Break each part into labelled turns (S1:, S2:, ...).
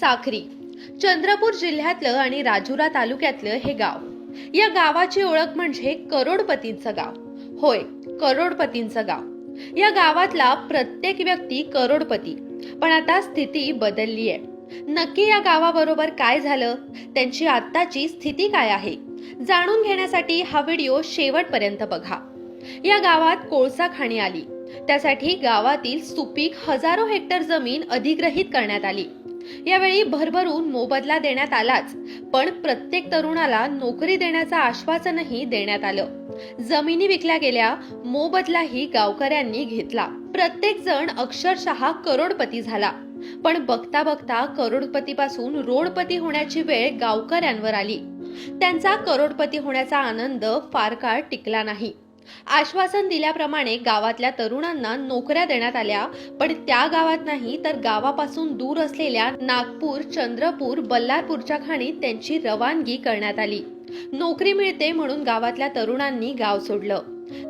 S1: साखरी. चंद्रपूर जिल्ह्यातलं आणि राजुरा तालुक्यातलं हे गाव. या गावाची ओळख म्हणजे करोडपतींचं गाव. होय करोडपतींचं गाव. या गावातला प्रत्येक व्यक्ती करोडपती. पण आता स्थिती बदलली आहे नक्की या गावाबरोबर काय झालं? त्यांची आत्ताची स्थिती काय आहे? जाणून घेण्यासाठी हा व्हिडिओ शेवटपर्यंत बघा. या गावात कोळसा खाणी आली. त्यासाठी गावातील सुपीक हजारो हेक्टर जमीन अधिग्रहित करण्यात आली. यावेळी भरभरून मोबदला देण्यात आलाच पण प्रत्येक तरुणाला नोकरी देण्याचं आश्वासनही देण्यात आलं. जमिनी विकल्या गेल्या मोबदलाही गावकऱ्यांनी घेतला. प्रत्येक जण अक्षरशः करोडपती झाला. पण बघता बघता करोडपतीपासून रोडपती होण्याची वेळ गावकऱ्यांवर आली. त्यांचा करोडपती होण्याचा आनंद फार काळ टिकला नाही. आश्वासन दिल्याप्रमाणे गावातल्या तरुणांना नोकऱ्या देण्यात आल्या. पण त्या गावात नाही तर गावापासून दूर असलेल्या नागपूर चंद्रपूर बल्लारपूरच्या खाणीत त्यांची रवानगी करण्यात आली. नोकरी मिळते म्हणून गावातल्या तरुणांनी गाव सोडलं.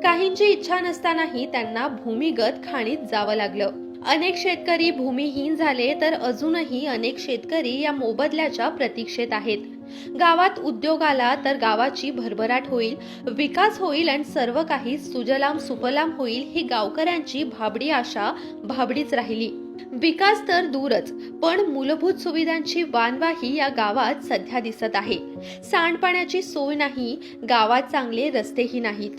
S1: काहींची इच्छा नसतानाही त्यांना भूमिगत खाणीत जावं लागलं. अनेक शेतकरी भूमिहीन झाले तर अजूनही अनेक शेतकरी या मोबदल्याच्या प्रतीक्षेत आहेत. गावात उद्योग आला तर गावाची भरभराट होईल विकास होईल आणि सर्व काही सुजलाम सुफलाम होईल ही गावकऱ्यांची भाबडी आशा भाबडीच राहिली. विकास तर दूरच पण मूलभूत सुविधांची वानवाही या गावात सध्या दिसत आहे. सांडपाण्याची सोय नाही गावात चांगले रस्तेही नाहीत.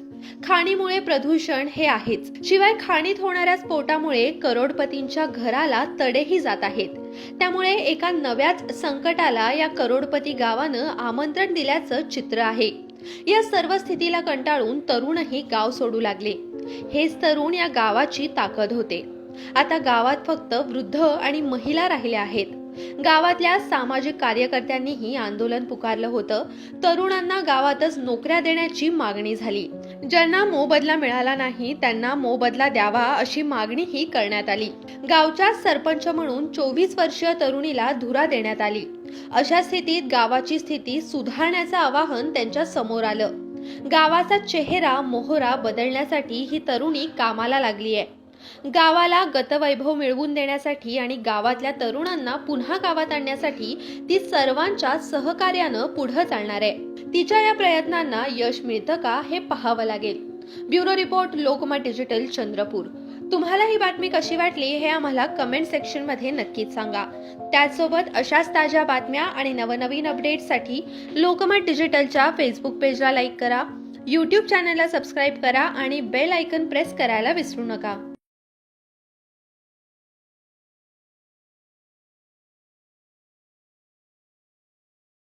S1: खाणीमुळे प्रदूषण हे आहेच. शिवाय खाणीत होणाऱ्या स्फोटामुळे करोडपतींच्या घराला तडेही जात आहेत. त्यामुळे एका नव्याच संकटाला या करोडपती गावानं आमंत्रण दिल्याचं चित्र आहे. या सर्व स्थितीला कंटाळून तरुणही गाव सोडू लागले. हेच तरुण या गावाची ताकद होते. आता गावात फक्त वृद्ध आणि महिला राहिल्या आहेत. गावातल्या सामाजिक कार्यकर्त्यांनीही आंदोलन पुकारलं होतं. तरुणांना गावातच नोकऱ्या देण्याची मागणी झाली. ज्यांना मोबदला मिळाला नाही त्यांना मोबदला द्यावा अशी मागणीही करण्यात आली. गावच्या सरपंच म्हणून चोवीस वर्षीय तरुणीला धुरा देण्यात आली. अशा स्थितीत गावाची स्थिती सुधारण्याचं आवाहन त्यांच्यासमोर आलं. गावाचा चेहरा मोहरा बदलण्यासाठी ही तरुणी कामाला लागली आहे गावाला गतवैभव मिळवून देण्यासाठी आणि गावातल्या तरुणांना पुन्हा गावात आणण्यासाठी ती सर्वांच्या सहकार्यानं पुढे चालणार आहे. तिच्या या प्रयत्नांना यश मिळतं का हे पाहावं लागेल. Bureau report Lokmat digital Chandrapur. तुम्हाला ही बातमी कशी वाटली हे आम्हाला कमेंट सेक्शनमध्ये नक्कीच सांगा. त्याचसोबत अशाच ताज्या बातम्या आणि नवनवीन अपडेट्ससाठी लोकमत डिजिटलच्या फेसबुक पेजला लाईक करा. यूट्यूब चॅनलला सबस्क्राईब करा आणि बेल आयकन प्रेस करायला विसरू नका.